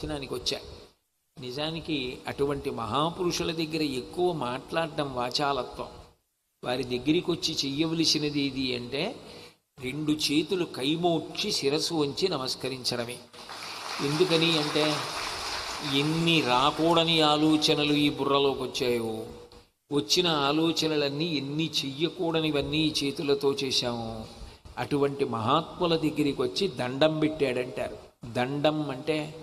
దర్శనానికి వచ్చా నిజానికి అటువంటి మహాపురుషుల దగ్గర ఎక్కువ మాట్లాడడం వాచాలత్వం. వారి దగ్గరికి వచ్చి చెయ్యవలసినది ఇది అంటే రెండు చేతులు కైమోడ్చి శిరస్సు వంచి నమస్కరించడమే. ఎందుకని అంటే ఎన్ని రాకూడని ఆలోచనలు ఈ బుర్రలోకి వచ్చాయో వచ్చిన ఆలోచనలన్నీ ఎన్ని చెయ్యకూడనివన్నీ ఈ చేతులతో చేశాము. అటువంటి మహాత్ముల దగ్గరికి వచ్చి దండం పెట్టాడంటారు. దండం అంటే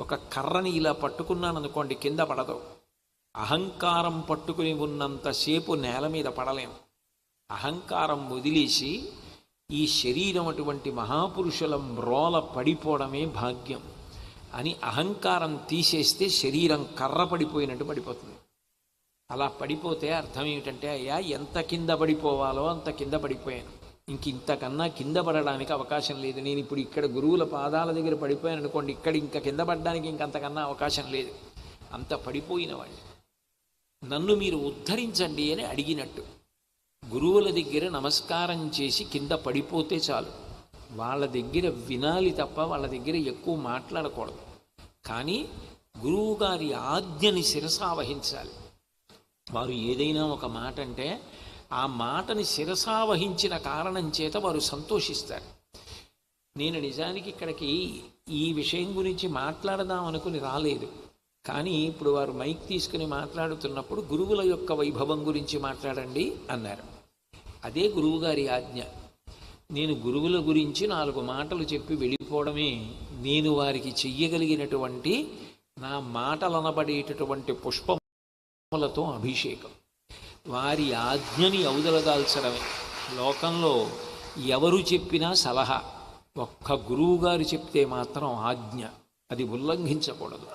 ఒక కర్రని ఇలా పట్టుకున్నాను అనుకోండి కింద పడదు. అహంకారం పట్టుకుని ఉన్నంతసేపు నేల మీద పడలేం. అహంకారం వదిలేసి ఈ శరీరం అటువంటి మహాపురుషుల మ్రోల పడిపోవడమే భాగ్యం. అని అహంకారం తీసేస్తే శరీరం కర్ర పడిపోయినట్టు పడిపోతుంది. అలా పడిపోతే అర్థం ఏమిటంటే అయ్యా ఎంత కింద పడిపోవాలో అంత కింద పడిపోయాను. ఇంక ఇంతకన్నా కింద పడడానికి అవకాశం లేదు. నేను ఇప్పుడు ఇక్కడ గురువుల పాదాల దగ్గర పడిపోయాను అనుకోండి ఇక్కడ ఇంకా కింద పడడానికి ఇంకంతకన్నా అవకాశం లేదు. అంత పడిపోయిన వాడిని నన్ను మీరు ఉద్ధరించండి అని అడిగినట్టు. గురువుల దగ్గర నమస్కారం చేసి కింద పడిపోతే చాలు. వాళ్ళ దగ్గర వినాలి తప్ప వాళ్ళ దగ్గర ఎక్కువ మాట్లాడకూడదు. కానీ గురువు గారి ఆజ్ఞని శిరసావహించాలి. వారు ఏదైనా ఒక మాట అంటే ఆ మాటని శిరసావహించిన కారణం చేత వారు సంతోషిస్తారు. నేను నిజానికి ఇక్కడికి ఈ విషయం గురించి మాట్లాడదాం అనుకుని రాలేదు. కానీ ఇప్పుడు వారు మైక్ తీసుకుని మాట్లాడుతున్నప్పుడు గురువుల యొక్క వైభవం గురించి మాట్లాడండి అన్నారు. అదే గురువుగారి ఆజ్ఞ. నేను గురువుల గురించి నాలుగు మాటలు చెప్పి వెళ్ళిపోవడమే నేను వారికి చెయ్యగలిగినటువంటి నా మాటలనబడేటటువంటి పుష్పములతో అభిషేకం. వారి ఆజ్ఞని అవదలదాల్చడమే. లోకంలో ఎవరు చెప్పినా సలహా ఒక్క గురువు గారు చెప్తే మాత్రం ఆజ్ఞ. అది ఉల్లంఘించకూడదు.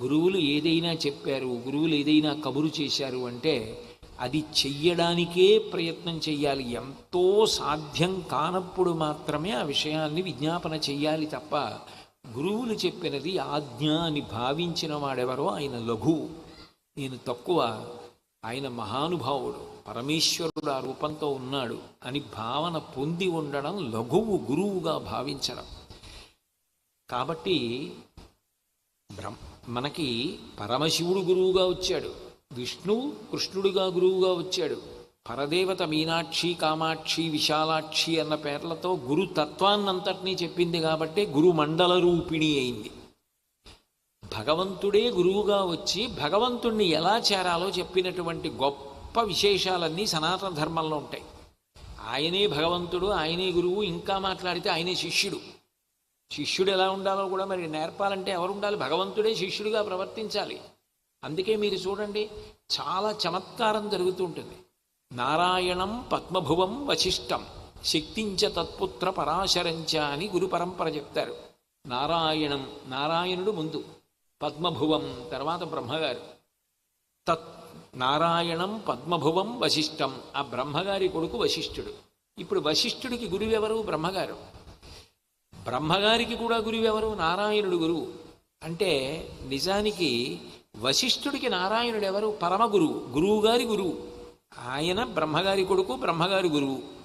గురువులు ఏదైనా చెప్పారు గురువులు ఏదైనా కబురు చేశారు అంటే అది చెయ్యడానికే ప్రయత్నం చెయ్యాలి. ఎంతో సాధ్యం కానప్పుడు మాత్రమే ఆ విషయాన్ని విజ్ఞాపన చెయ్యాలి తప్ప గురువులు చెప్పినది ఆజ్ఞ అని భావించిన వాడెవరో ఆయన లఘువు నేను తక్కువ ఆయన మహానుభావుడు పరమేశ్వరుడు ఆ రూపంతో ఉన్నాడు అని భావన పొంది ఉండడం లఘువు గురువుగా భావించడం. కాబట్టి బ్రహ్మ మనకి పరమశివుడు గురువుగా వచ్చాడు విష్ణువు కృష్ణుడుగా గురువుగా వచ్చాడు పరదేవత మీనాక్షి కామాక్షి విశాలాక్షి అన్న పేర్లతో గురు తత్వాన్నంతటినీ చెప్పింది కాబట్టి గురు మండల రూపిణి అయింది. భగవంతుడే గురువుగా వచ్చి భగవంతుణ్ణి ఎలా చేరాలో చెప్పినటువంటి గొప్ప విశేషాలన్నీ సనాతన ధర్మంలో ఉంటాయి. ఆయనే భగవంతుడు ఆయనే గురువు ఇంకా మాట్లాడితే ఆయనే శిష్యుడు. శిష్యుడు ఎలా ఉండాలో కూడా మరి నేర్పాలంటే ఎవరు ఉండాలి భగవంతుడే శిష్యుడిగా ప్రవర్తించాలి. అందుకే మీరు చూడండి చాలా చమత్కారం జరుగుతూ ఉంటుంది. నారాయణం పద్మభువం వశిష్టం శక్తించ తత్పుత్ర పరాశరంచ అని గురు పరంపర చెప్తారు. నారాయణం నారాయణుడు ముందు. పద్మభువం తర్వాత బ్రహ్మగారు. తత్ నారాయణం పద్మభువం వశిష్టం. ఆ బ్రహ్మగారి కొడుకు వశిష్ఠుడు. ఇప్పుడు వశిష్ఠుడికి గురువెవరు? బ్రహ్మగారు. బ్రహ్మగారికి కూడా గురువెవరు? నారాయణుడు గురువు. అంటే నిజానికి వశిష్ఠుడికి నారాయణుడు ఎవరు? పరమ గురువు గురువుగారి గురువు. ఆయన బ్రహ్మగారి కొడుకు బ్రహ్మగారి గురువు.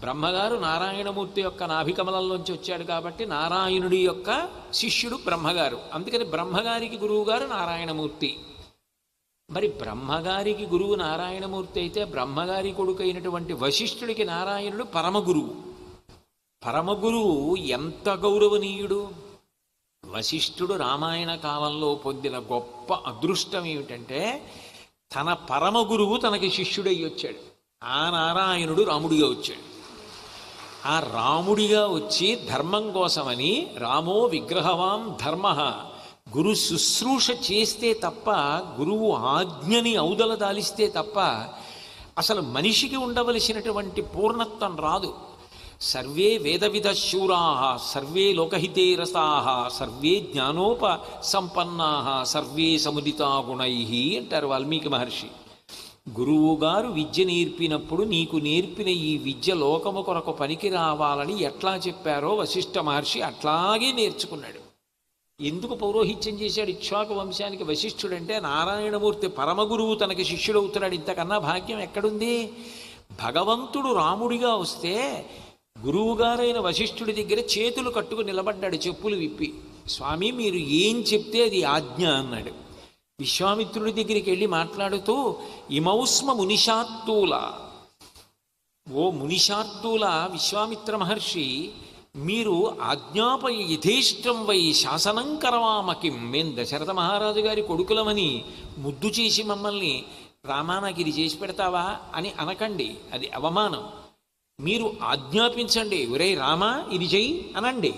బ్రహ్మగారు నారాయణమూర్తి యొక్క నాభికమలంలోంచి వచ్చాడు కాబట్టి నారాయణుడి యొక్క శిష్యుడు బ్రహ్మగారు. అందుకని బ్రహ్మగారికి గురువుగారు నారాయణమూర్తి. మరి బ్రహ్మగారికి గురువు నారాయణమూర్తి అయితే బ్రహ్మగారి కొడుకు అయినటువంటి వశిష్ఠుడికి నారాయణుడు పరమగురువు. పరమగురువు ఎంత గౌరవనీయుడు? వశిష్ఠుడు రామాయణ కాలంలో పొందిన గొప్ప అదృష్టం ఏమిటంటే తన పరమగురువు తనకి శిష్యుడై వచ్చాడు. ఆ నారాయణుడు రాముడిగా వచ్చాడు. ఆ రాముడిగా వచ్చి ధర్మం కోసమని రామో విగ్రహవాం ధర్మ. గురు శుశ్రూష చేస్తే తప్ప గురువు ఆజ్ఞని ఔదల దాలిస్తే తప్ప అసలు మనిషికి ఉండవలసినటువంటి పూర్ణత్వం రాదు. సర్వే వేదవిధ శూరా సర్వే లోకహితే రసా సర్వే జ్ఞానోప సంపన్నా సర్వే సముదితా గుణై అంటారు వాల్మీకి మహర్షి. గురువుగారు విద్య నేర్పినప్పుడు నీకు నేర్పిన ఈ విద్య లోకము కొరకు పనికి రావాలని ఎట్లా చెప్పారో వశిష్ఠ మహర్షి అట్లాగే నేర్చుకున్నాడు. ఎందుకు పౌరోహిత్యం చేశాడు ఇక్ష్వాకు వంశానికి వశిష్ఠుడంటే నారాయణమూర్తి పరమగురువు తనకి శిష్యుడవుతున్నాడు ఇంతకన్నా భాగ్యం ఎక్కడుంది? భగవంతుడు రాముడిగా వస్తే గురువుగారైన వశిష్ఠుడి దగ్గర చేతులు కట్టుకు నిలబడ్డాడు చెప్పులు విప్పి. స్వామి మీరు ఏం చెప్తే అది ఆజ్ఞ అన్నాడు. విశ్వామిత్రుడి దగ్గరికి వెళ్ళి మాట్లాడుతూ ఇమౌస్మ మునిషాత్తూల. ఓ మునిషాత్తుల విశ్వామిత్ర మహర్షి మీరు ఆజ్ఞాప యథేష్టం వై శాసనం కరవామకిం మేం దశరథ మహారాజు గారి కొడుకులమని ముద్దు చేసి మమ్మల్ని రామా ఇది చేసి పెడతావా అని అనకండి. అది అవమానం. మీరు ఆజ్ఞాపించండి. ఒరే రామా ఇది చెయ్యి అనండి.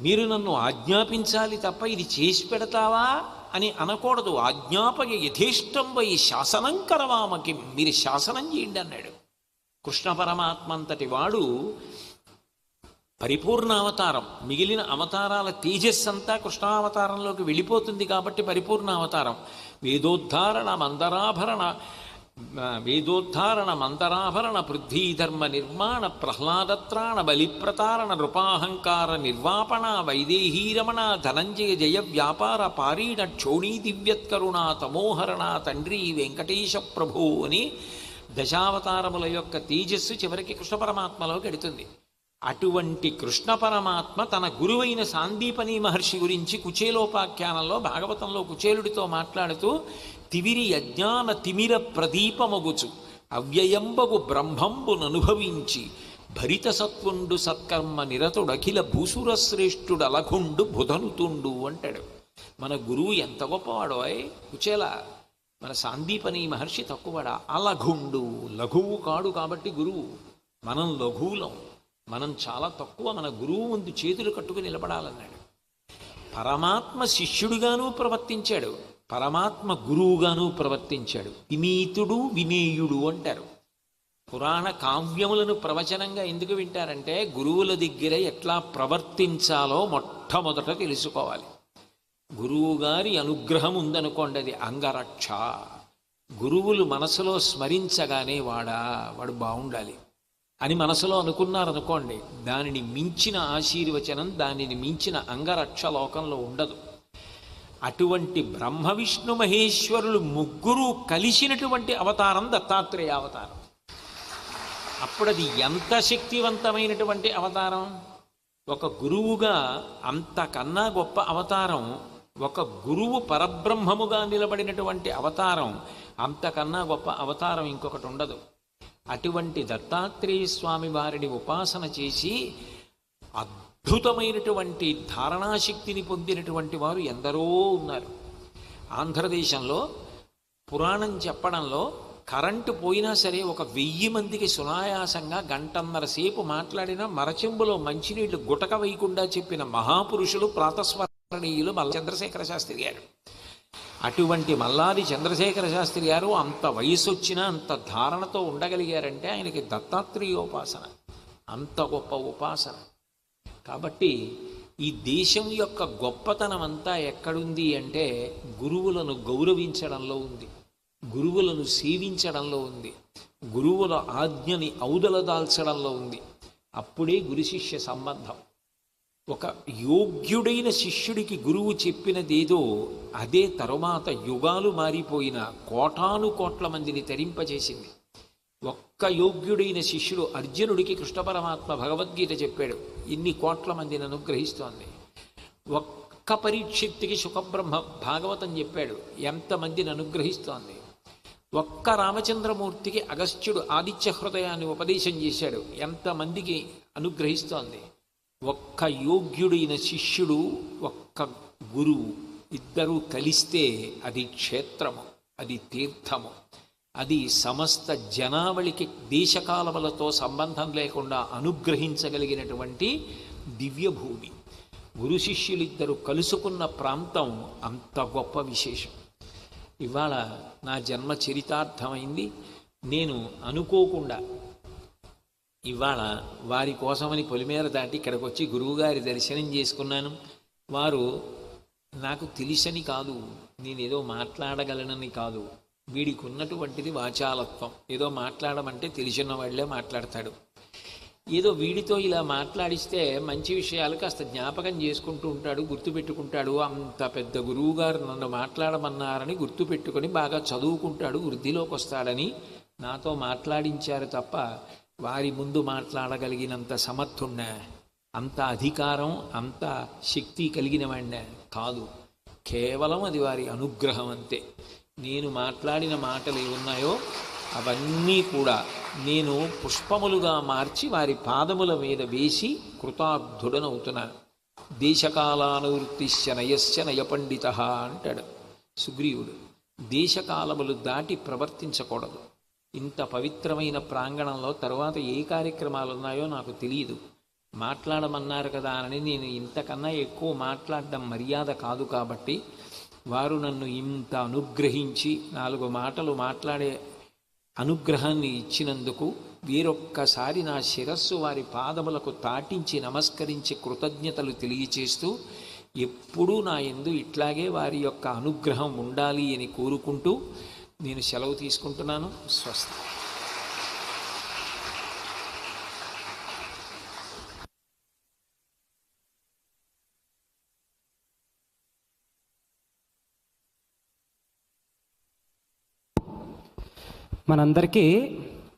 మీరు నన్ను ఆజ్ఞాపించాలి తప్ప ఇది చేసి పెడతావా? అని అనకూడదు. ఆజ్ఞాపయ యథేష్టం వై శాసనం కరవామకి మీరు శాసనం చేయండి అన్నాడు. కృష్ణ పరమాత్మంతటి వాడు పరిపూర్ణ అవతారం మిగిలిన అవతారాల తేజస్ అంతా కృష్ణావతారంలోకి వెళ్ళిపోతుంది కాబట్టి పరిపూర్ణ అవతారం. వేదోద్ధారణ మందరాభరణ వేదోద్ధారణ మందరాభరణ పృథ్వీధర్మ నిర్మాణ ప్రహ్లాదత్రాణ బలిప్రతారణ నృపాహంకార నిర్వాపణ వైదేహీరమణ ధనంజయ జయ వ్యాపార పారీణ క్షోణీ దివ్యత్కరుణ తమోహరణ తండ్రి వెంకటేశ ప్రభు అని దశావతారముల యొక్క తేజస్సు చివరికి కృష్ణ పరమాత్మలోకి ఎడుతుంది అటువంటి కృష్ణ పరమాత్మ తన గురువైన సాందీపని మహర్షి గురించి కుచేలోపాఖ్యానంలో భాగవతంలో కుచేలుడితో మాట్లాడుతూ తివిరి అజ్ఞాన తిమిర ప్రదీపమగుచు. అవ్యయంబగు బ్రహ్మంబుననుభవించి భరిత సత్వుండు సత్కర్మ నిరతుడఖిల భూసురశ్రేష్ఠుడు అలఘుండు బుధనుతుండు అంటాడు. మన గురువు ఎంత గొప్పవాడోయ్ కుచేల మన సాందీపని మహర్షి తక్కువడా? అలఘుండు లఘువు కాడు కాబట్టి గురువు. మనం లఘువులం. మనం చాలా తక్కువ మన గురువు ముందు చేతులు కట్టుకుని నిలబడాలన్నాడు. పరమాత్మ శిష్యుడుగాను ప్రవర్తించాడు. పరమాత్మ గురువుగాను ప్రవర్తించాడు. వినీతుడు వినేయుడు అంటారు. పురాణ కావ్యములను ప్రవచనంగా ఎందుకు వింటారంటే గురువుల దగ్గర ఎట్లా ప్రవర్తించాలో మొట్టమొదట తెలుసుకోవాలి. గురువు గారి అనుగ్రహం ఉందనుకోండి అది అంగరక్ష. గురువులు మనసులో స్మరించగానే వాడా వాడు బాగుండాలి అని మనసులో అనుకున్నారనుకోండి దానిని మించిన ఆశీర్వచనం దానిని మించిన అంగరక్ష లోకంలో ఉండదు. అటువంటి బ్రహ్మ విష్ణు మహేశ్వరులు ముగ్గురు కలిసినటువంటి అవతారం దత్తాత్రేయ అవతారం. అప్పుడు అది ఎంత శక్తివంతమైనటువంటి అవతారం? ఒక గురువుగా అంతకన్నా గొప్ప అవతారం ఒక గురువు పరబ్రహ్మముగా నిలబడినటువంటి అవతారం అంతకన్నా గొప్ప అవతారం ఇంకొకటి ఉండదు. అటువంటి దత్తాత్రేయ స్వామి వారిని ఉపాసన చేసి అద్భుతమైనటువంటి ధారణాశక్తిని పొందినటువంటి వారు ఎందరో ఉన్నారు. ఆంధ్రదేశంలో పురాణం చెప్పడంలో కరెంటు పోయినా సరే ఒక వెయ్యి మందికి సునాయాసంగా గంటన్నర సేపు మాట్లాడిన మరచెంబులో మంచినీళ్ళు గుటక వేయకుండా చెప్పిన మహాపురుషులు ప్రాతస్మరణీయులు మల్ల చంద్రశేఖర శాస్త్రి గారు. అటువంటి మల్లాది చంద్రశేఖర శాస్త్రి గారు అంత వయసు వచ్చినా అంత ధారణతో ఉండగలిగారంటే ఆయనకి దత్తాత్రేయోపాసన. అంత గొప్ప ఉపాసన. కాబట్టి ఈ దేశం యొక్క గొప్పతనం అంతా ఎక్కడుంది అంటే గురువులను గౌరవించడంలో ఉంది. గురువులను సేవించడంలో ఉంది. గురువుల ఆజ్ఞని ఔదలదాల్చడంలో ఉంది. అప్పుడే గురు శిష్య సంబంధం. ఒక యోగ్యుడైన శిష్యుడికి గురువు చెప్పినదేదో అదే తరువాత యుగాలు మారిపోయిన కోటాను కోట్ల మందిని తరింపజేసింది. ఒక్క యోగ్యుడైన శిష్యుడు అర్జునుడికి కృష్ణ పరమాత్మ భగవద్గీత చెప్పాడు. ఇన్ని కోట్ల మందిని అనుగ్రహిస్తోంది ఒక్క పరీక్షిత్తికి సుఖబ్రహ్మ భాగవతం చెప్పాడు. ఎంతమందిని అనుగ్రహిస్తోంది ఒక్క రామచంద్రమూర్తికి అగస్త్యుడు ఆదిత్య హృదయాన్ని ఉపదేశం చేశాడు. ఎంతమందికి అనుగ్రహిస్తోంది. ఒక్క యోగ్యుడైన శిష్యుడు ఒక్క గురువు ఇద్దరూ కలిస్తే అది క్షేత్రము అది తీర్థము. అది సమస్త జనావళికి దేశకాలములతో సంబంధం లేకుండా అనుగ్రహించగలిగినటువంటి దివ్యభూమి. గురు శిష్యులిద్దరూ కలుసుకున్న ప్రాంతం అంత గొప్ప విశేషం. ఇవాళ నా జన్మ చరితార్థమైంది. నేను అనుకోకుండా ఇవాళ వారి కోసమని పొలిమేర దాటి ఇక్కడికి వచ్చి గురువుగారి దర్శనం చేసుకున్నాను. వారు నాకు తెలిసని కాదు. నేనేదో మాట్లాడగలనని కాదు. వీడికి ఉన్నటువంటిది వాచాలత్వం. ఏదో మాట్లాడమంటే తెలిసిన వాళ్ళే మాట్లాడతాడు. ఏదో వీడితో ఇలా మాట్లాడిస్తే మంచి విషయాలు కాస్త జ్ఞాపకం చేసుకుంటూ ఉంటాడు గుర్తుపెట్టుకుంటాడు. అంత పెద్ద గురువుగారు నన్ను మాట్లాడమన్నారని గుర్తుపెట్టుకొని బాగా చదువుకుంటాడు వృద్ధిలోకి వస్తాడని నాతో మాట్లాడించారు తప్ప వారి ముందు మాట్లాడగలిగినంత సమర్థున్నా అంత అధికారం అంత శక్తి కలిగిన వాడిన కాదు. కేవలం అది వారి అనుగ్రహం అంతే. నేను మాట్లాడిన మాటలు ఏమున్నాయో అవన్నీ కూడా నేను పుష్పములుగా మార్చి వారి పాదముల మీద వేసి కృతార్థుడనవుతున్నాను. దేశకాలానువృత్తిశ్చ నయశ్చ నయపండిత అంటాడు సుగ్రీవుడు. దేశకాలములు దాటి ప్రవర్తించకూడదు. ఇంత పవిత్రమైన ప్రాంగణంలో తరువాత ఏ కార్యక్రమాలు ఉన్నాయో నాకు తెలియదు. మాట్లాడమన్నారు కదా అని నేను ఇంతకన్నా ఎక్కువ మాట్లాడడం మర్యాద కాదు కాబట్టి వారు నన్ను ఇంత అనుగ్రహించి నాలుగు మాటలు మాట్లాడే అనుగ్రహాన్ని ఇచ్చినందుకు వీరొక్కసారి నా శిరస్సు వారి పాదములకు తాటించి నమస్కరించి కృతజ్ఞతలు తెలియచేస్తూ ఎప్పుడూ నా ఎందు ఇట్లాగే వారి యొక్క అనుగ్రహం ఉండాలి అని కోరుకుంటూ నేను సెలవు తీసుకుంటున్నాను. స్వస్తి. మనందరికీ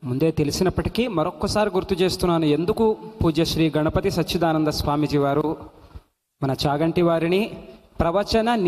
ముందే తెలిసినప్పటికీ మరొక్కసారి గుర్తు చేస్తున్నాను ఎందుకు పూజ్యశ్రీ గణపతి సచ్చిదానంద స్వామీజీ వారు మన చాగంటి వారిని ప్రవచన నీ